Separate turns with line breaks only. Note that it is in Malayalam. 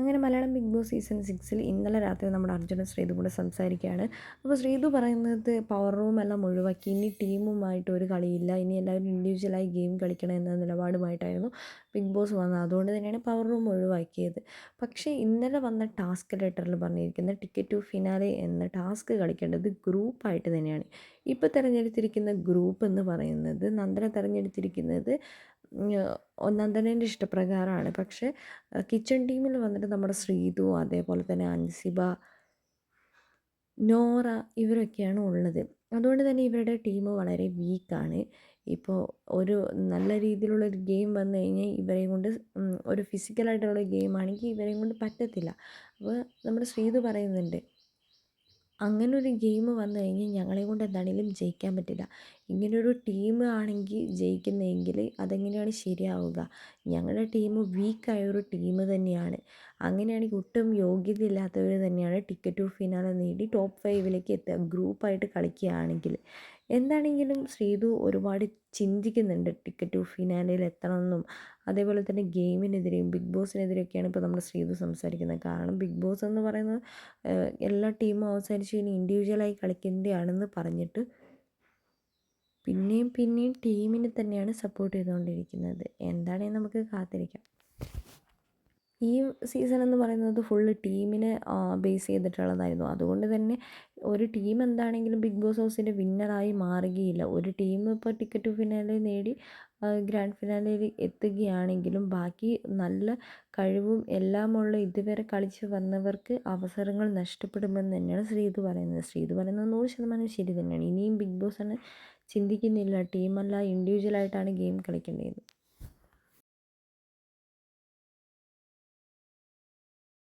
അങ്ങനെ മലയാളം ബിഗ് ബോസ് സീസൺ സിക്സിൽ ഇന്നലെ രാത്രി നമ്മുടെ അർജുനൻ ശ്രീതു കൂടെ സംസാരിക്കുകയാണ്. അപ്പോൾ ശ്രീതു പറയുന്നത് പവർ റൂം എല്ലാം ഒഴിവാക്കി. ഇനി ടീമുമായിട്ട് ഒരു കളിയില്ല. ഇനി എല്ലാവരും ഇൻഡിവിജ്വലായി ഗെയിം കളിക്കണം എന്ന നിലപാടുമായിട്ടായിരുന്നു ബിഗ് ബോസ് വന്നത്. അതുകൊണ്ട് തന്നെയാണ് പവർ റൂം ഒഴിവാക്കിയത്. പക്ഷേ ഇന്നലെ വന്ന ടാസ്ക് ലെറ്ററിൽ പറഞ്ഞിരിക്കുന്ന ടിക്കറ്റ് ടു ഫിനാലെ എന്ന ടാസ്ക് കളിക്കേണ്ടത് ഗ്രൂപ്പായിട്ട് തന്നെയാണ്. ഇപ്പോൾ തിരഞ്ഞെടുത്തിരിക്കുന്ന ഗ്രൂപ്പ് എന്ന് പറയുന്നത് നന്ദന തിരഞ്ഞെടുത്തിരിക്കുന്നത് നന്ദനേന്റെ ഇഷ്ടപ്രകാരമാണ് പക്ഷേ കിച്ചൺ ടീമിൽ വന്നിട്ട് നമ്മുടെ ശ്രീതു അതേപോലെ തന്നെ അൻസിബ നോറ ഇവരൊക്കെയാണ് ഉള്ളത്. അതുകൊണ്ട് തന്നെ ഇവരുടെ ടീം വളരെ വീക്കാണ്. ഇപ്പോൾ ഒരു നല്ല രീതിയിലുള്ള ഒരു ഗെയിം വന്നു കഴിഞ്ഞാൽ ഇവരെയും കൊണ്ട് ഒരു ഫിസിക്കലായിട്ടുള്ള ഗെയിം ആണെങ്കിൽ ഇവരെയും കൊണ്ട് പറ്റത്തില്ല. അപ്പോൾ നമ്മുടെ ശ്രീതു പറയുന്നുണ്ട് അങ്ങനെ ഒരു ഗെയിം വന്നു കഴിഞ്ഞാൽ ഞങ്ങളെ കൊണ്ട് എന്താണെങ്കിലും ജയിക്കാൻ പറ്റില്ല. ഇങ്ങനൊരു ടീം ആണെങ്കിൽ ജയിക്കുന്നതെങ്കിൽ അതെങ്ങനെയാണ് ശരിയാവുക? ഞങ്ങളുടെ ടീം വീക്കായ ഒരു ടീം തന്നെയാണ്. അങ്ങനെയാണെങ്കിൽ ഒട്ടും യോഗ്യത ഇല്ലാത്തവർ തന്നെയാണ് ടിക്കറ്റ് ടു ഫിനാലെ നേടി ടോപ്പ് ഫൈവിലേക്ക് എത്തുക ഗ്രൂപ്പായിട്ട് കളിക്കുകയാണെങ്കിൽ എന്താണെങ്കിലും ശ്രീതു ഒരുപാട് ചിന്തിക്കുന്നുണ്ട്. ടിക്കറ്റ് ടു ഫിനാലയിൽ എത്തണമെന്നും അതേപോലെ തന്നെ ഗെയിമിനെതിരെയും ബിഗ് ബോസിനെതിരെയൊക്കെയാണ് ഇപ്പോൾ നമ്മൾ ശ്രീതു സംസാരിക്കുന്നത്. കാരണം ബിഗ് ബോസ് എന്ന് പറയുന്നത് എല്ലാ ടീമും അവസാനിച്ച് ഇനി ഇൻഡിവിജ്വലായി കളിക്കേണ്ടതാണെന്ന് പറഞ്ഞിട്ട് പിന്നെയും പിന്നെയും ടീമിനെ തന്നെയാണ് സപ്പോർട്ട് ചെയ്തുകൊണ്ടിരിക്കുന്നത്. എന്താണെന്ന് നമുക്ക് കാത്തിരിക്കാം. ഈ സീസൺ എന്ന് പറയുന്നത് ഫുള്ള് ടീമിനെ ബേസ് ചെയ്തിട്ടുള്ളതായിരുന്നു. അതുകൊണ്ട് തന്നെ ഒരു ടീം എന്താണെങ്കിലും ബിഗ് ബോസ് ഹൗസിന്റെ വിന്നറായി മാറുകയില്ല. ഒരു ടീം ഇപ്പോൾ ടിക്കറ്റ് ഫിനാലെ നേടി ഗ്രാൻഡ് ഫിനാലയിൽ എത്തുകയാണെങ്കിലും ബാക്കി നല്ല കഴിവും എല്ലാമുള്ള ഇതുവരെ കളിച്ച് വന്നവർക്ക് അവസരങ്ങൾ നഷ്ടപ്പെടുമെന്ന് തന്നെയാണ് ശ്രീതു പറയുന്നത്. ശ്രീതു പറയുന്നത് നൂറ് ശതമാനം ശരി തന്നെയാണ്. ഇനിയും ബിഗ് ബോസ് ആണ് ചിന്തിക്കുന്നില്ല. ടീമല്ല ഇൻഡിവിജ്വലായിട്ടാണ് ഗെയിം കളിക്കേണ്ടത്.